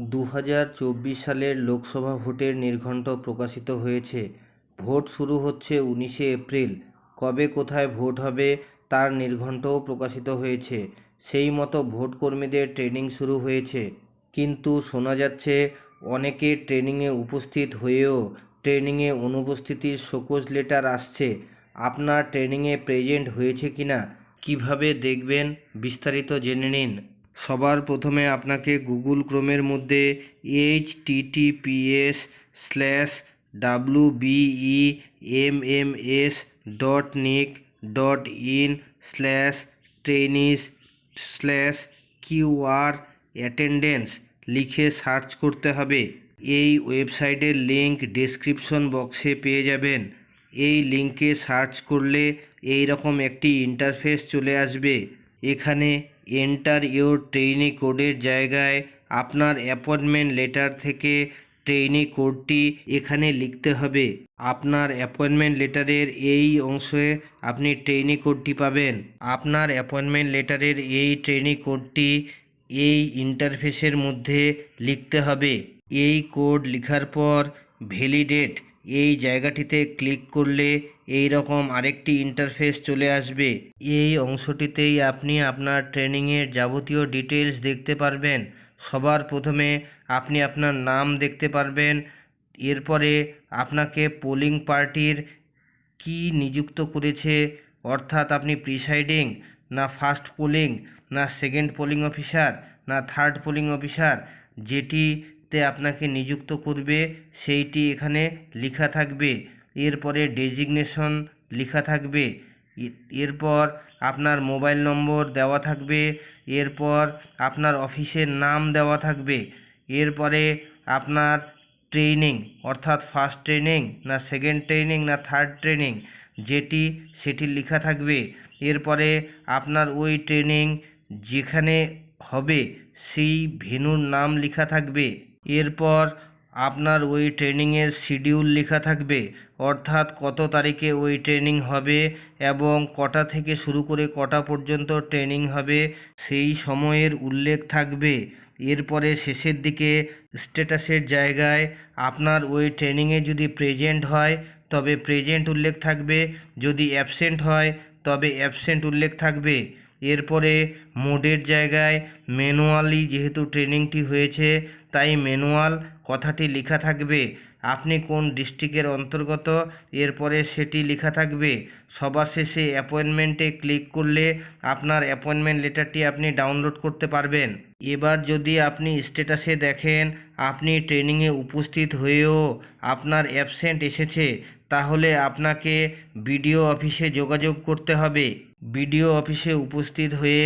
দু হাজার চব্বিশ সালের লোকসভা ভোটের নির্ঘণ্ট প্রকাশিত হয়েছে। ভোট শুরু হচ্ছে উনিশে এপ্রিল। কবে কোথায় ভোট হবে তার নির্ঘণ্টও প্রকাশিত হয়েছে। সেই মতো ভোট কর্মীদের ট্রেনিং শুরু হয়েছে। কিন্তু শোনা যাচ্ছে, অনেকে ট্রেনিংয়ে উপস্থিত হয়েও ট্রেনিংয়ে অনুপস্থিতির শোকজ লেটার আসছে। আপনার ট্রেনিংয়ে প্রেজেন্ট হয়েছে কিনা? কীভাবে দেখবেন? বিস্তারিত জেনে নিন। সবার প্রথমে আপনাকে গুগল ক্রোমের মধ্যে https slash W B E M M S dot nic dot in slash trainees slash QR attendance লিখে সার্চ করতে হবে। এই ওয়েবসাইটের লিংক ডেসক্রিপশন বক্সে পেয়ে যাবেন। এই লিংকে সার্চ করলে এই রকম একটি ইন্টারফেস চলে আসবে। এখানে এন্টার ইওর ট্রেইনি কোডের জায়গায় আপনার অ্যাপয়েন্টমেন্ট লেটার থেকে ট্রেইনি কোডটি এখানে লিখতে হবে। আপনার অ্যাপয়েন্টমেন্ট লেটারের এই অংশে আপনি ট্রেইনি কোডটি পাবেন। আপনার অ্যাপয়েন্টমেন্ট লেটারের এই ট্রেইনি কোডটি এই ইন্টারফেসের মধ্যে লিখতে হবে। এই কোড লেখার পর ভ্যালিডেট এই জায়গাটিতে ক্লিক করলে এই রকম আরেকটি ইন্টারফেস চলে আসবে। এই অংশটিতেই আপনি আপনার ট্রেনিংয়ের যাবতীয় ডিটেলস দেখতে পারবেন। সবার প্রথমে আপনি আপনার নাম দেখতে পারবেন। এরপরে আপনাকে পোলিং পার্টির কি নিযুক্ত করেছে, অর্থাৎ আপনি প্রিসাইডিং না ফার্স্ট পোলিং না সেকেন্ড পোলিং অফিসার না থার্ড পোলিং অফিসার যেটিতে আপনাকে নিযুক্ত করবে, সেইটি এখানে লেখা থাকবে। এরপরে ডেজিগনেশন লেখা থাকবে। এরপর আপনার মোবাইল নম্বর দেওয়া থাকবে। এরপর আপনার অফিসের নাম দেওয়া থাকবে। এরপরে আপনার ট্রেনিং, অর্থাৎ ফার্স্ট ট্রেনিং, না সেকেন্ড ট্রেনিং, না থার্ড ট্রেনিং, যেটি, সেটি লেখা থাকবে। এরপরে আপনার ওই ট্রেনিং যেখানে হবে, সেই ভেন্যুর নাম লেখা থাকবে। এরপর আপনার ওই ট্রেনিংয়ের শিডিউল লেখা থাকবে। অর্থাৎ কত তারিখে ওই ট্রেনিং হবে এবং কটা থেকে শুরু করে কটা পর্যন্ত ট্রেনিং হবে সেই সময়ের উল্লেখ থাকবে। এরপরে শেষের দিকে স্ট্যাটাসের জায়গায় আপনার ওই ট্রেনিংয়ে যদি প্রেজেন্ট হয়, তবে প্রেজেন্ট উল্লেখ থাকবে। যদি অ্যাবসেন্ট হয়, তবে অ্যাবসেন্ট উল্লেখ থাকবে। এরপরে মোডের জায়গায় ম্যানুয়ালি যেহেতু ট্রেনিংটি হয়েছে তাই ম্যানুয়াল কথাটি লেখা থাকবে। আপনি কোন ডিস্ট্রিক্টের অন্তর্গত? এরপরে সেটি লেখা থাকবে। সবার শেষে অ্যাপয়েন্টমেন্টে ক্লিক করলে আপনার অ্যাপয়েন্টমেন্ট লেটারটি আপনি ডাউনলোড করতে পারবেন। এবার যদি আপনি স্ট্যাটাসে দেখেন, আপনি ট্রেনিংয়ে উপস্থিত হয়েও আপনার অ্যাবসেন্ট এসেছে, তাহলে আপনাকে বিডিও অফিসে যোগাযোগ করতে হবে। বিডিও অফিসে উপস্থিত হয়ে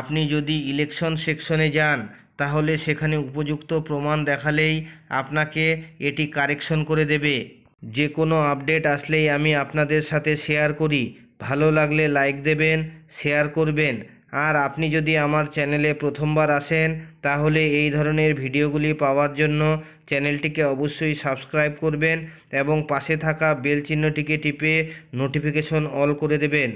আপনি যদি ইলেকশন সেকশনে যান তাহলে সেখানে উপযুক্ত প্রমাণ দেখালেই আপনাকে এটি কারেকশন করে দেবে। যে কোনো আপডেট আসলেই আমি আপনাদের সাথে শেয়ার করি। ভালো লাগলে লাইক দেবেন, শেয়ার করবেন। আর আপনি যদি আমার চ্যানেলে প্রথমবার আসেন, তাহলে এই ধরনের ভিডিওগুলি পাওয়ার জন্য চ্যানেলটিকে অবশ্যই সাবস্ক্রাইব করবেন এবং পাশে থাকা বেল চিহ্নটিকে টিপে নোটিফিকেশন অল করে দেবেন।